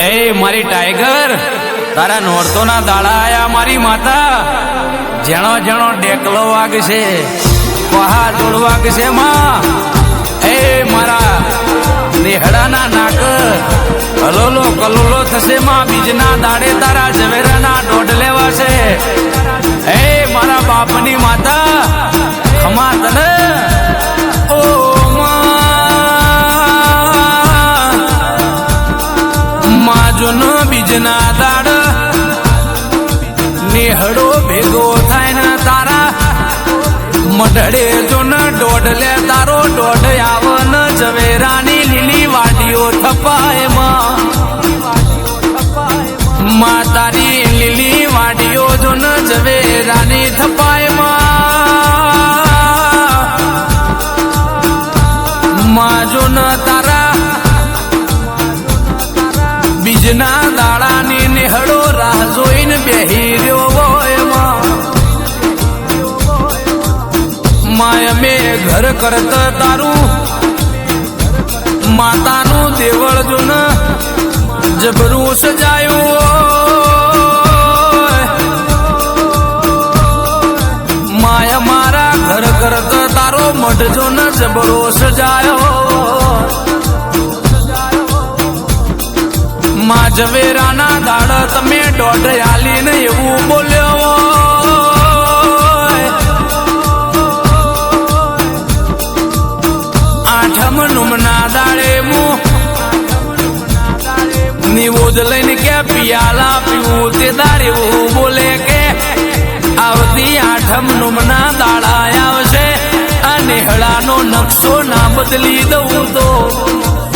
એ મારી ટાઈગર, તારા નોરતોના દાડા આયા મારી માતા. જેણો જેણો ડેકલો વાગશે પહા જોડ વાગશે માં. એ મારા દેહડાના નાક, હલોલો કલોલો થશે માં. બીજના દાડે તારા ઝવેરાના બીજના દાડ. નેહડો ભેગો થાય ને તારા. મઢડે જો ન દોઢ લે તારો દોઢ આવ ન ઝવેરાની લીલી વાડીઓ થપાયમાં. તારી લીલી વાડીઓ જો ન ઝવેરાની થપાયમાં. જો ન તારા. બીજના બેહી ઘર કરત તારું. માતાનું દેવળ જો જબરું સજાયું. માય મારા ઘર કરત તારો મઢ જુન જબરો સજાયો માં ઝવેરાના દાડ તમે દોઢ આઠમ નુમના દાડે હું નિવોજ લઈને કે પિયાલા પીવું, તે દાડે બોલે કે, આવતી આઠમ નુમના દાડા આવશે. અને હળાનો નકશો ના બદલી દઉં તો.